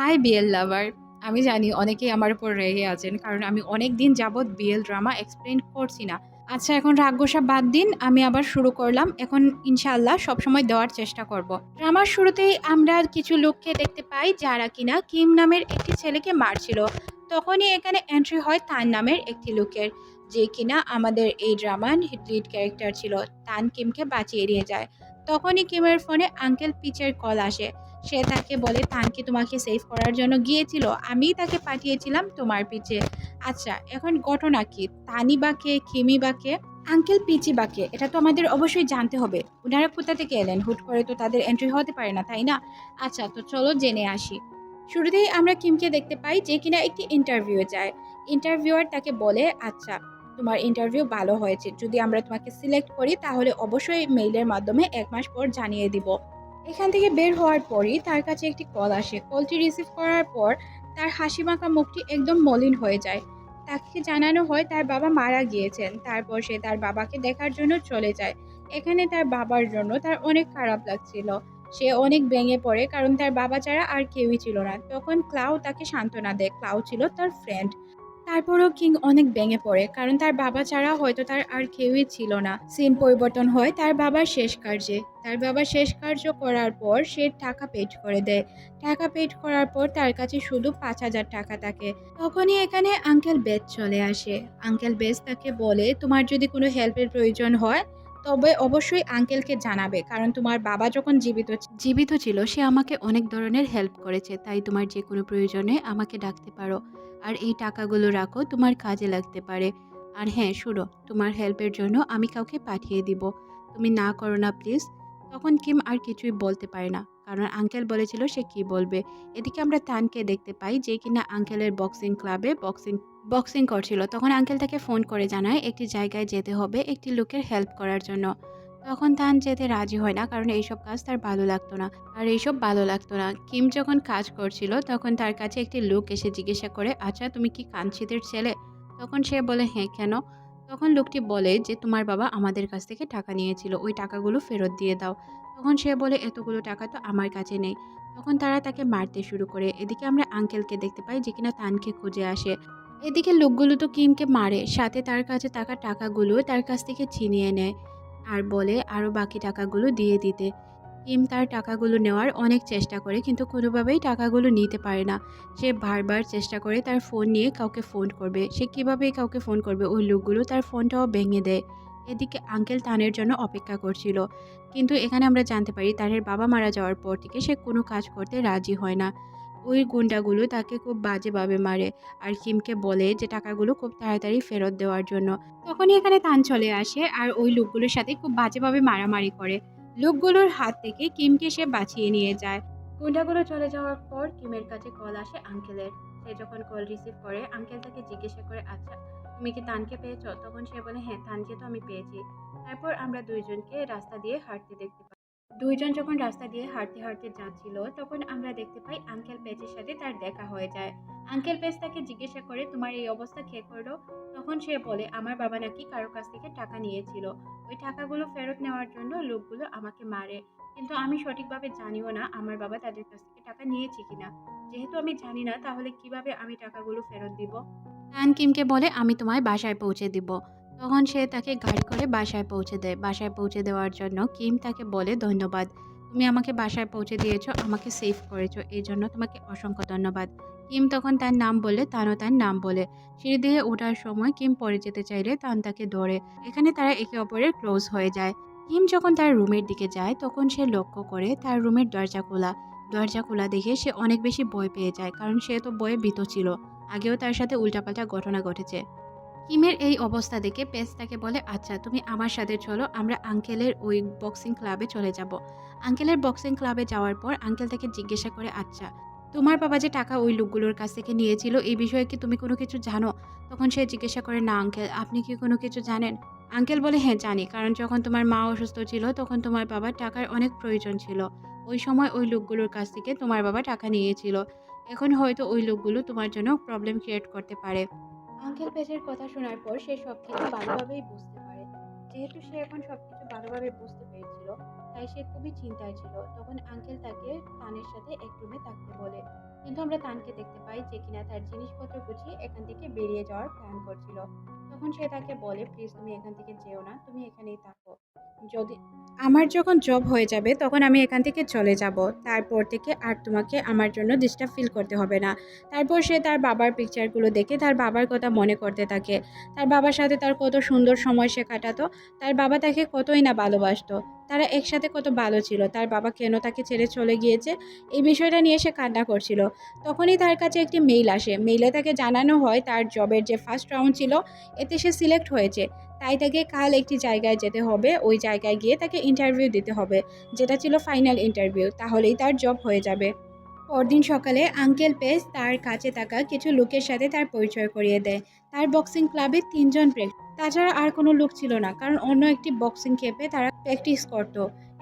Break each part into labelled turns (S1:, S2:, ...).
S1: High BL লাভার। আমি জানি অনেকেই আমার উপর রেগে আছেন, কারণ আমি অনেক দিন যাবৎ বিএল ড্রামা এক্সপ্লেন করছি না। আচ্ছা এখন রাগ্যসা বাদ দিন, আমি আবার শুরু করলাম। এখন ইনশাআল্লাহ সবসময় দেওয়ার চেষ্টা করব। ড্রামার শুরুতেই আমরা কিছু লোককে দেখতে পাই যারা কিনা কিম নামের একটি ছেলেকে মারছিল। তখনই এখানে এন্ট্রি হয় তান নামের একটি লোকের, যে কিনা আমাদের এই ড্রামার লিড ক্যারেক্টার ছিল। তান কিমকে বাঁচিয়ে নিয়ে যায়। তখনই কিমের ফোনে আঙ্কেল পিচের কল আসে। সে তাকে বলে, তানকে তোমাকে সেভ করার জন্য গিয়েছিল। আমিই তাকে পাঠিয়েছিলাম তোমার পিছে আচ্ছা এখন ঘটনা কি? তানি বা কে? কিমি বা কে? আঙ্কেল পিচি বা কে? এটা তো আমাদের অবশ্যই জানতে হবে। ওনারা কোথা থেকে এলেন? হুট করে তো তাদের এন্ট্রি হতে পারে না, তাই না? আচ্ছা তো চলো জেনে আসি। শুরুতেই আমরা কিমকে দেখতে পাই যে কিনা একটি ইন্টারভিউ যায়। ইন্টারভিউয়ার তাকে বলে আচ্ছা তোমার ইন্টারভিউ ভালো হয়েছে। যদি আমরা তোমাকে সিলেক্ট করি, তাহলে অবশ্যই মেইলের মাধ্যমে এক মাস পর জানিয়ে দিব। এখান থেকে বের হওয়ার পরই তার কাছে একটি কল আসে। কলটি রিসিভ করার পর তার হাসি মাখা মুখটি একদম মলিন হয়ে যায়। তাকে জানানো হয় তার বাবা মারা গিয়েছেন। তারপর সে তার বাবাকে দেখার জন্য চলে যায়। এখানে তার বাবার জন্য তার অনেক খারাপ লাগছিল। সে অনেক ভেঙে পড়ে কারণ তার বাবা ছাড়া আর কেউই ছিল না। তখন ক্লাউ তাকে সান্ত্বনা দেয়। ক্লাউ ছিল তার ফ্রেন্ড তারপরও কিং অনেক ভেঙে পড়ে, কারণ তার বাবা ছাড়া হয়তো তার আর কেউই ছিল না। সিন পরিবর্তন হয় তার বাবার শেষ কার্যে। তার বাবা শেষ কার্য করার পর সে টাকা পেড করে দেয়। টাকা পেড করার পর তার কাছে শুধু পাঁচ হাজার টাকা থাকে। তখনই এখানে আঙ্কেল বেস চলে আসে। আঙ্কেল বেস তাকে বলে, তোমার যদি কোনো হেল্পের প্রয়োজন হয় তবে অবশ্যই আঙ্কেলকে জানাবে, কারণ তোমার বাবা যখন জীবিত জীবিত ছিল, সে আমাকে অনেক ধরনের হেল্প করেছে, তাই তোমার যে কোনো প্রয়োজনে আমাকে ডাকতে পারো। আর এই টাকাগুলো রাখো, তোমার কাজে লাগতে পারে। আর হ্যাঁ শুনো, তোমার হেল্পের জন্য আমি কাউকে পাঠিয়ে দিব। তুমি না করো না প্লিজ তখন কিম আর কিছুই বলতে পারে না। কারণ আঙ্কেল বলেছিল সে কি বলবে। এদিকে আমরা তানকে দেখতে পাই যে কিনা আঙ্কেলের বক্সিং ক্লাবে বক্সিং বক্সিং করছিল। তখন আঙ্কেল তাকে ফোন করে জানায়, একটি জায়গায় যেতে হবে, একটি লোকের হেল্প করার জন্য। তখন তান যেতে রাজি হয় না, কারণ এইসব কাজ তার ভালো লাগতো না। আর এইসব ভালো লাগতো না। কিম যখন কাজ করছিল, তখন তার কাছে একটি লোক এসে জিজ্ঞাসা করে আচ্ছা তুমি কি কাঞ্চিতের ছেলে? তখন সে বলে হ্যাঁ কেন? তখন লোকটি বলে যে, তোমার বাবা আমাদের কাছ থেকে টাকা নিয়েছিল। ওই টাকাগুলো ফেরত দিয়ে দাও। তখন সে বলে, এতগুলো টাকা তো আমার কাছে নেই। তখন তারা তাকে মারতে শুরু করে। এদিকে আমরা আঙ্কেলকে দেখতে পাই যে কিনা তানকে খুঁজে আসে। এদিকে লোকগুলো তো কিমকে মারে, সাথে তার কাছে থাকা টাকাগুলো তার কাছ থেকে ছিনিয়ে নেয়। আর বলে আরও বাকি টাকাগুলো দিয়ে দিতে। কিম তার টাকাগুলো নেওয়ার অনেক চেষ্টা করে, কিন্তু কোনোভাবেই টাকাগুলো নিতে পারে না। সে বারবার চেষ্টা করে তার ফোন নিয়ে কাউকে ফোন করবে। সে কীভাবে কাউকে ফোন করবে? ওই লোকগুলো তার ফোনটাও ভেঙে দেয়। এদিকে আঙ্কেল তানের জন্য অপেক্ষা করছিল। কিন্তু এখানে আমরা জানতে পারি তানের বাবা মারা যাওয়ার পর থেকে সে কোনো কাজ করতে রাজি হয় না। ওই গুন্ডাগুলো তাকে খুব বাজেভাবে মারে আর কিমকে বলে যে টাকাগুলো খুব তাড়াতাড়ি ফেরত দেওয়ার জন্য। তখনই এখানে তান চলে আসে আর ওই লোকগুলোর সাথে খুব বাজেভাবে মারামারি করে। লোকগুলোর হাত থেকে কিমকে সে বাঁচিয়ে নিয়ে যায়। গুন্ডাগুলো চলে যাওয়ার পর কিমের কাছে কল আসে আঙ্কেলের। সে যখন কল রিসিভ করে, আঙ্কেল তাকে জিজ্ঞাসা করে আচ্ছা তুমি কি তানকে পেয়েছ? তখন সে বলে হ্যাঁ তানকে তো আমি পেয়েছি। তারপর আমরা দুইজনকে রাস্তা দিয়ে হাঁটতে দেখতে পাই। দুইজন যখন রাস্তা দিয়ে হাঁটতে হাঁটতে যাচ্ছিল, তখন আমরা দেখতে পাই আঙ্কেল পেজের সাথে তার দেখা হয়ে যায়। আঙ্কেল পেজ তাকে জিজ্ঞাসা করে, তোমার এই অবস্থা কে করল? তখন সে বলে, আমার বাবা নাকি কারও কাছ থেকে টাকা নিয়েছিল। ওই টাকাগুলো ফেরত নেওয়ার জন্য লোকগুলো আমাকে মারে। কিন্তু আমি সঠিকভাবে জানিও না আমার বাবা তাদের কাছ থেকে টাকা নিয়েছে কিনা। যেহেতু আমি জানি না, তাহলে কীভাবে আমি টাকাগুলো ফেরত দিব? তান কিমকে বলে, আমি তোমায় বাসায় পৌঁছে দিব। তখন সে তাকে গাড়ি করে বাসায় পৌঁছে দেয়। বাসায় পৌঁছে দেওয়ার জন্য কিম তাকে বলে, ধন্যবাদ। তুমি আমাকে বাসায় পৌঁছে দিয়েছ, আমাকে সেভ করেছ, এই জন্য তোমাকে অসংখ্য ধন্যবাদ। কিম তখন তার নাম বলে, তানও তার নাম বলে। সিঁড়ি দিয়ে ওঠার সময় কিম পরে যেতে চাইলে তান তাকে ধরে। এখানে তারা একে অপরের ক্লোজ হয়ে যায়। কিম যখন তার রুমের দিকে যায়, তখন সে লক্ষ্য করে তার রুমের দরজা খোলা। দরজা খোলা দেখে সে অনেক বেশি ভয় পেয়ে যায়, কারণ সে তো বয়ে ভীত ছিল। আগেও তার সাথে উল্টাপাল্টা ঘটনা ঘটেছে। কিমের এই অবস্থা দেখে পেস তাকে বলে আচ্ছা তুমি আমার সাথে চলো, আমরা আঙ্কেলের ওই বক্সিং ক্লাবে চলে যাব। আঙ্কেলের বক্সিং ক্লাবে যাওয়ার পর আঙ্কেল তাকে জিজ্ঞাসা করে আচ্ছা তোমার বাবা যে টাকা ওই লোকগুলোর কাছ থেকে নিয়েছিল, এই বিষয়ে কি তুমি কোনো কিছু জানো? তখন সে জিজ্ঞাসা করে, না, আঙ্কেল, আপনি কি কোনো কিছু জানেন? আঙ্কেল বলে হ্যাঁ জানি, কারণ যখন তোমার মা অসুস্থ ছিল, তখন তোমার বাবার টাকার অনেক প্রয়োজন ছিল। ওই সময় ওই লোকগুলোর কাছ থেকে তোমার বাবা টাকা নিয়েছিল। এখন হয়তো ওই লোকগুলো তোমার জন্য প্রবলেম ক্রিয়েট করতে পারে। আঙ্কেল পেজের কথা শোনার পর সে সব কিছু ভালোভাবেই বুঝতে পারে। যেহেতু সে এখন সব কিছু ভালোভাবে বুঝতে পেরেছিল, তাই সে খুবই চিন্তায় ছিল। তখন আঙ্কেল তাকে তানের সাথে এক রুমে থাকতে বলে। কিন্তু আমরা তানকে দেখতে পাই যে কিনা তার জিনিসপত্র গুছিয়ে এখান থেকে বেরিয়ে যাওয়ার প্ল্যান করছিল। তখন সে তাকে বলে, প্লিজ তুমি এখান থেকে যেও না, তুমি এখানেই থাকো। যদি আমার যখন জব হয়ে যাবে, তখন আমি এখান থেকে চলে যাব। তারপর থেকে আর তোমাকে আমার জন্য ডিস্টার্ব ফিল করতে হবে না। তারপর সে তার বাবার পিকচারগুলো দেখে তার বাবার কথা মনে করতে থাকে। তার বাবার সাথে তার কত সুন্দর সময় সে কাটাতো। তার বাবা তাকে কতই না ভালোবাসতো। তারা একসাথে কত ভালো ছিল। তার বাবা কেন তাকে ছেড়ে চলে গিয়েছে এই বিষয়টা নিয়ে সে কান্না করছিল। তখনই তার কাছে একটি মেইল আসে। মেইলে তাকে জানানো হয় তার জবের যে ফার্স্ট রাউন্ড ছিল, এতে সে সিলেক্ট হয়েছে। তাই তাকে কাল একটি জায়গায় যেতে হবে। ওই জায়গায় গিয়ে তাকে ইন্টারভিউ দিতে হবে, যেটা ছিল ফাইনাল ইন্টারভিউ তাহলেই তার জব হয়ে যাবে। পরদিন সকালে আঙ্কেল পেস তার কাছে থাকা কিছু লোকের সাথে তার পরিচয় করিয়ে দেয়। তার বক্সিং ক্লাবে তিনজন প্রেক তাছাড়া আর কোনো লোক ছিল না, কারণ অন্য একটি বক্সিং ক্যাপে তারা প্র্যাকটিস করত।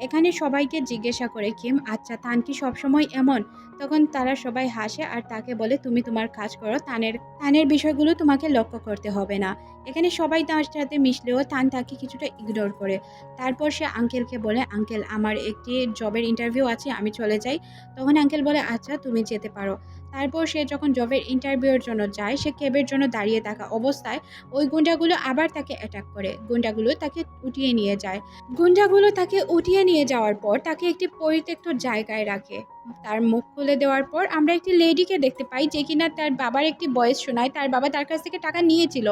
S1: এখানে সবাইকে জিজ্ঞাসা করে, কিম আচ্ছা তান কি সবসময় এমন? তখন তারা সবাই হাসে আর তাকে বলে, তুমি তোমার কাজ করো, তানের তানের বিষয়গুলো তোমাকে লক্ষ্য করতে হবে না। এখানে সবাই তার সাথে মিশলেও তান তাকে কিছুটা ইগনোর করে। তারপর সে আঙ্কেলকে বলে আঙ্কেল আমার একটি জবের ইন্টারভিউ আছে, আমি চলে যাই। তখন আঙ্কেল বলে আচ্ছা তুমি যেতে পারো। তারপর সে যখন জবের ইন্টারভিউর জন্য যায়, সে ক্যাবের জন্য দাঁড়িয়ে থাকা অবস্থায় ওই গুন্ডাগুলো আবার তাকে অ্যাটাক করে। গুন্ডাগুলো তাকে উঠিয়ে নিয়ে যায়। গুন্ডাগুলো তাকে উঠিয়ে নিয়ে যাওয়ার পর তাকে একটি পরিত্যক্ত জায়গায় রাখে। তার মুখ খুলে দেওয়ার পর আমরা একটি লেডিকে দেখতে পাই যে কিনা তার বাবার একটি বয়স শোনায়, তার বাবা তার কাছ থেকে টাকা নিয়েছিল।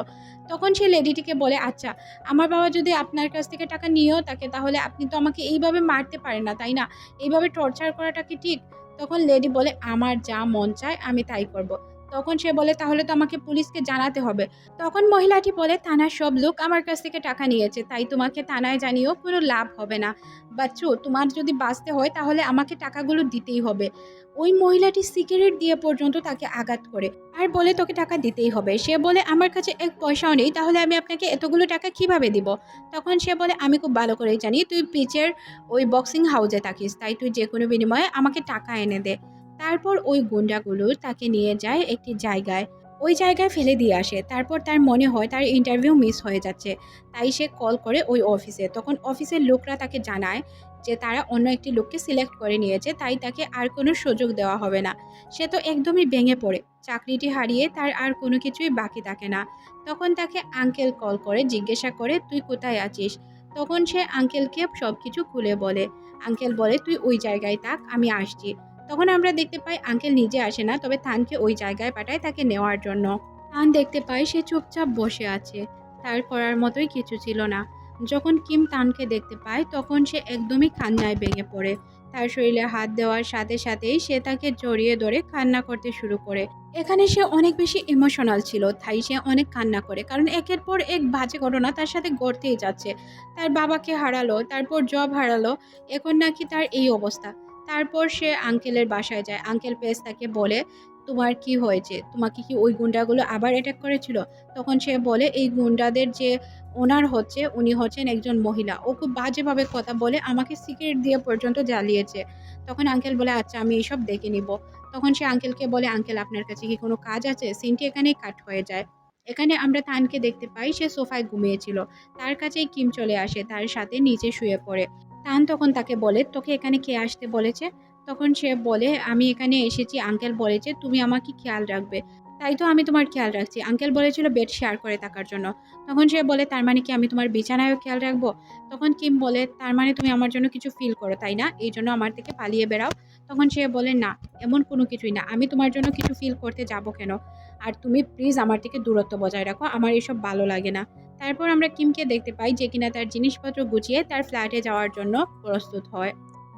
S1: তখন সে লেডিটিকে বলে আচ্ছা আমার বাবা যদি আপনার কাছ থেকে টাকা নিয়েও থাকে তাহলে আপনি তো আমাকে এইভাবে মারতে পারেন না, তাই না? এইভাবে টর্চার করাটা কি ঠিক? তখন লেডি বলে আমার যা মন চায় আমি তাই করব। তখন সে বলে, তাহলে তো আমাকে পুলিশকে জানাতে হবে। তখন মহিলাটি বলে, থানার সব লোক আমার কাছ থেকে টাকা নিয়েছে, তাই তোমাকে থানায় জানিয়েও কোনো লাভ হবে না। বাচ্চু, তোমার যদি বাঁচতে হয় তাহলে আমাকে টাকাগুলো দিতেই হবে। ওই মহিলাটি সিগারেট দিয়ে পর্যন্ত তাকে আঘাত করে। আর বলে, তোকে টাকা দিতেই হবে। সে বলে, আমার কাছে এক পয়সাও নেই, তাহলে আমি আপনাকে এতগুলো টাকা কীভাবে দিব? তখন সে বলে, আমি খুব ভালো করেই জানি, তুই পিচের ওই বক্সিং হাউসে থাকিস, তাই তুই যে কোনো বিনিময়ে আমাকে টাকা এনে দে। তারপর ওই গুন্ডাগুলো তাকে নিয়ে যায় একটি জায়গায়। ওই জায়গায় ফেলে দিয়ে আসে। তারপর তার মনে হয় তার ইন্টারভিউ মিস হয়ে যাচ্ছে। তাই সে কল করে ওই অফিসে তখন অফিসের লোকরা তাকে জানায় যে তারা অন্য একটি লোককে সিলেক্ট করে নিয়েছে, তাই তাকে আর কোনো সুযোগ দেওয়া হবে না। সে তো একদমই ভেঙে পড়ে। চাকরিটি হারিয়ে তার আর কোনো কিছুই বাকি থাকে না। তখন তাকে আঙ্কেল কল করে, জিজ্ঞাসা করে, তুই কোথায় আছিস? তখন সে আঙ্কেলকে সব কিছু খুলে বলে। আঙ্কেল বলে, তুই ওই জায়গায় থাক, আমি আসছি। তখন আমরা দেখতে পাই আঙ্কেল নিজে আসে না, তবে থানকে ওই জায়গায় পাঠায় তাকে নেওয়ার জন্য। থান দেখতে পাই সে চুপচাপ বসে আছে, তার করার মতোই কিছু ছিল না। যখন কিম তানকে দেখতে পায়, তখন সে একদমই খান্নায় ভেঙে পড়ে। তার শরীরে হাত দেওয়ার সাথে সাথেই সে তাকে জড়িয়ে ধরে কান্না করতে শুরু করে। এখানে সে অনেক বেশি ইমোশনাল ছিল, তাই সে অনেক কান্না করে, কারণ একের পর এক বাজে ঘটনা তার সাথে ঘটতেই যাচ্ছে। তার বাবাকে হারালো, তারপর জব হারালো, এখন নাকি তার এই অবস্থা। তারপর সে আঙ্কেলের বাসায় যায়। আঙ্কেল পেস তাকে বলে, তোমার কি হয়েছে? তোমাকে কি ওই গুন্ডাগুলো আবার অ্যাটাক করেছিল? তখন সে বলে, এই গুন্ডাদের যে ওনার হচ্ছে, উনি হচ্ছেন একজন মহিলা। ও খুব বাজেভাবে কথা বলে আমাকে সিগারেট দিয়ে পর্যন্ত জ্বালিয়েছে। তখন আঙ্কেল বলে আচ্ছা আমি এইসব দেখে নিব। তখন সে আঙ্কেলকে বলে আঙ্কেল আপনার কাছে কি কোনো কাজ আছে? সিনটি এখানেই কাট হয়ে যায়। এখানে আমরা তানকে দেখতে পাই, সে সোফায় ঘুমিয়েছিল। তার কাছেই কিম চলে আসে, তার সাথে নিচে শুয়ে পড়ে। তান তখন তাকে বলে, তোকে এখানে কে আসতে বলেছে? তখন সে বলে, আমি এখানে এসেছি। আঙ্কেল বলেছে তুমি আমাকে খেয়াল রাখবে। তাই তো আমি তোমার খেয়াল রাখছি। আঙ্কেল বলেছিল বেড শেয়ার করে থাকার জন্য। তখন সে বলে, তার মানে কি আমি তোমার বিছানায়ও খেয়াল রাখব? তখন কিম বলে, তার মানে তুমি আমার জন্য কিছু ফিল করো, তাই না? এই জন্য আমার থেকে পালিয়ে বেড়াও। তখন সে বলে, না, এমন কোনো কিছুই না। আমি তোমার জন্য কিছু ফিল করতে যাব কেন? আর তুমি প্লিজ আমার থেকে দূরত্ব বজায় রাখো, আমার এসব ভালো লাগে না। তারপর আমরা কিমকে দেখতে পাই যে কিনা তার জিনিসপত্র গুছিয়ে তার ফ্ল্যাটে যাওয়ার জন্য প্রস্তুত হয়।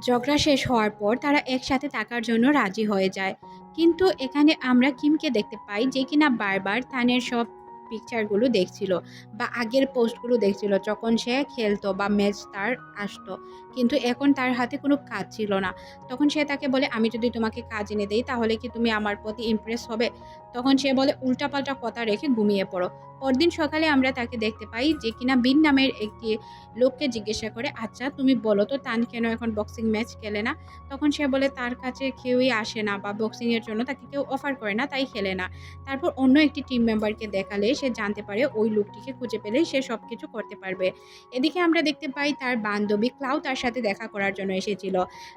S1: ঝগড়া শেষ হওয়ার পর তারা একসাথে থাকার জন্য রাজি হয়ে যায়। কিন্তু এখানে আমরা কিমকে দেখতে পাই যে কিনা বারবার থানের সব পিকচারগুলো দেখছিল বা আগের পোস্টগুলো দেখছিল যখন সে খেলতো বা ম্যাচ তার আসতো। কিন্তু এখন তার হাতে কোনো কাজ ছিল না। তখন সে তাকে বলে, আমি যদি তোমাকে কাজ এনে দেই, তাহলে কি তুমি আমার প্রতি ইমপ্রেস হবে? তখন সে বলে, উল্টাপাল্টা কথা রেখে ঘুমিয়ে পড়ো। পরদিন সকালে আমরা তাকে দেখতে পাই যে কিনা বিন নামের একটি লোককে জিজ্ঞাসা করে আচ্ছা তুমি বলো তো, তান কেন এখন বক্সিং ম্যাচ খেলে না? তখন সে বলে, তার কাছে কেউই আসে না বা বক্সিংয়ের জন্য তাকে কেউ অফার করে না, তাই খেলে না। তারপর অন্য একটি টিম মেম্বারকে দেখালে, সে জানতে পারে ওই লোকটিকে খুঁজে পেলেই সে সব কিছু করতে পারবে। এদিকে আমরা দেখতে পাই তার বান্ধবী ক্লাউ তার সাথে দেখা করার জন্য এসেছিল।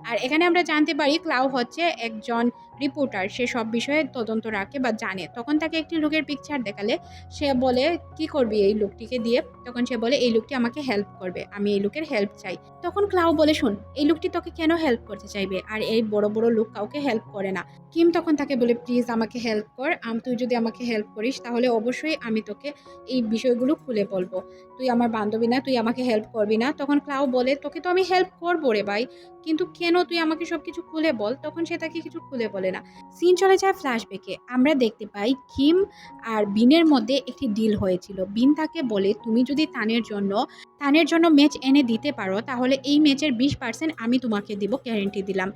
S1: আর এখানে আমরা জানতে পারি ক্লাউ হচ্ছে একজন রিপোর্টার সে সব বিষয়ে তদন্ত রাখে বা জানে। তখন তাকে একটি লোকের পিকচার দেখালে, সে বলে কি করবি এই লোকটিকে দিয়ে? তখন সে বলে, এই লোকটি আমাকে হেল্প করবে, আমি এই লোকের হেল্প চাই। তখন ক্লাউ বলে, শোন, এই লোকটি তোকে কেন হেল্প করতে চাইবে? আর এই বড় বড় লোক কাউকে হেল্প করে না। কিম তখন তাকে বলে, প্লিজ আমাকে হেল্প কর তুই যদি আমাকে হেল্প করিস, তাহলে অবশ্যই আমি তোকে এই বিষয়গুলো খুলে বলব। তুই আমার বান্ধবী না, তুই আমাকে হেল্প করবি না। তখন ক্লাউ বলে, তোকে তো আমি হেল্প করব রে ভাই, কিন্তু কেন তুই আমাকে সব কিছু খুলে বল? তখন সে তাকে কিছু খুলে বলে না। সিন চলে যায় ফ্ল্যাশব্যাকে আমরা দেখতে পাই কিম আর বিনের মধ্যে একটি ডিল হয়েছিল। বিন তাকে বলে, তুমি যদি তানের জন্য তানের জন্য ম্যাচ এনে দিতে পারো, তাহলে এই ম্যাচের বিশ পার্সেন্ট আমি তোমাকে দিব গ্যারেন্টি দিলাম।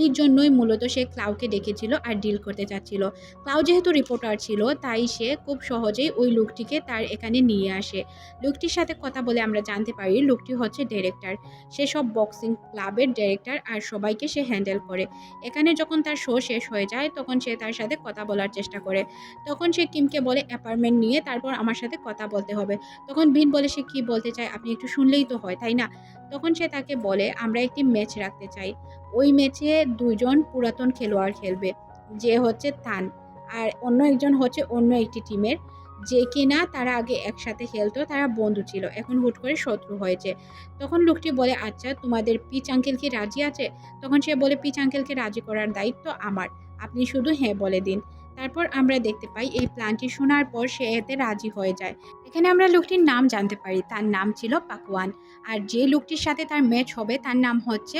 S1: এই জন্যই মূলত সে ক্লাউকে ডেকেছিল আর ডিল করতে চাচ্ছিল। ক্লাউ যেহেতু রিপোর্টার ছিল, তাই সে খুব সহজেই ওই লোকটিকে তার এখানে নিয়ে আসে। লোকটির সাথে কথা বলে আমরা জানতে পারি, লোকটি হচ্ছে ডিরেক্টর সে সব বক্সিং ক্লাবের ডিরেক্টর আর সবাইকে সে হ্যান্ডেল করে। এখানে যখন তার শো শেষ হয়ে যায়, তখন সে তার সাথে কথা বলার চেষ্টা করে। তখন সে কিমকে বলে অ্যাপার্টমেন্ট নিয়ে, তারপর আমার সাথে কথা বলতে হবে। তখন বিন বলে, সে কি বলতে চায়? আপনি একটু শুনলেই তো হয়, তাই না? তখন সে তাকে বলে, আমরা একটি ম্যাচ রাখতে চাই। ওই ম্যাচে দুজন পুরাতন খেলোয়াড় খেলবে। যে হচ্ছে থান আর অন্য একজন হচ্ছে অন্য একটি টিমের। যে কিনা তারা আগে একসাথে খেলতো, তারা বন্ধু ছিল। এখন হুট করে শত্রু হয়েছে। তখন লোকটি বলে আচ্ছা তোমাদের পিচ আঙ্কেল কি রাজি আছে? তখন সে বলে, পিচ আঙ্কেলকে রাজি করার দায়িত্ব আমার। আপনি শুধু হ্যাঁ বলে দিন। তারপর আমরা দেখতে পাই এই প্ল্যানটি শোনার পর সে এতে রাজি হয়ে যায়। এখানে আমরা লোকটির নাম জানতে পারি, তার নাম ছিল পাকওয়ান। আর যে লোকটির সাথে তার ম্যাচ হবে, তার নাম হচ্ছে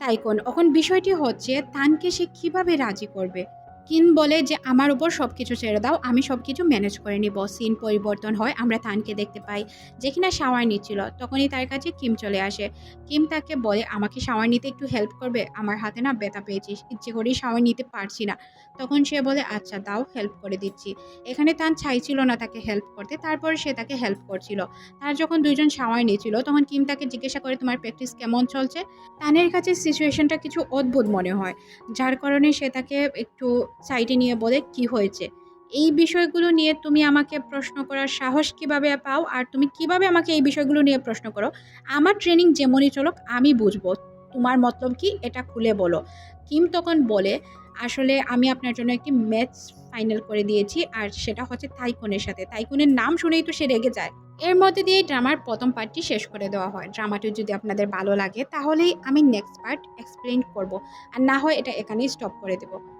S1: তাইকন। এখন বিষয়টি হচ্ছে, তানকে সে কীভাবে রাজি করবে? কিন বলে যে, আমার উপর সব কিছু ছেড়ে দাও, আমি সব কিছু ম্যানেজ করে নিব। সিন পরিবর্তন হয়, আমরা তানকে দেখতে পাই যে কিনা শাওয়ার নিচ্ছিল। তখনই তার কাছে কিম চলে আসে। কিম তাকে বলে, আমাকে শাওয়ার নিতে একটু হেল্প করবে? আমার হাতে না ব্যথা পেয়েছিস, ইচ্ছে করেই শাওয়ার নিতে পারছি না। তখন সে বলে আচ্ছা দাও হেল্প করে দিচ্ছি। এখানে তান চাইছিল না তাকে হেল্প করতে, তারপর সে তাকে হেল্প করছিল। তার যখন দুইজন শাওয়ার নিয়েছিল তখন কিম তাকে জিজ্ঞাসা করে, তোমার প্র্যাকটিস কেমন চলছে? তানের কাছে সিচুয়েশনটা কিছু অদ্ভুত মনে হয়। যার কারণে সে তাকে একটু সাইডে নিয়ে বলে, কি হয়েছে? এই বিষয়গুলো নিয়ে তুমি আমাকে প্রশ্ন করার সাহস কীভাবে পাও? আর তুমি কীভাবে আমাকে এই বিষয়গুলো নিয়ে প্রশ্ন করো? আমার ট্রেনিং যেমনই চলুক, আমি বুঝব। তোমার মতলব কি? এটা খুলে বলো। কিম তখন বলে, আসলে আমি আপনার জন্য একটি ম্যাচ ফাইনাল করে দিয়েছি, আর সেটা হচ্ছে তাইকুনের সাথে। তাইকুনের নাম শুনেই তো সে রেগে যায়। এর মধ্যে দিয়ে ড্রামার প্রথম পার্টটি শেষ করে দেওয়া হয়। ড্রামাটি যদি আপনাদের ভালো লাগে, তাহলেই আমি নেক্সট পার্ট এক্সপ্লেন করব। আর না হয় এটা এখানেই স্টপ করে দেবো।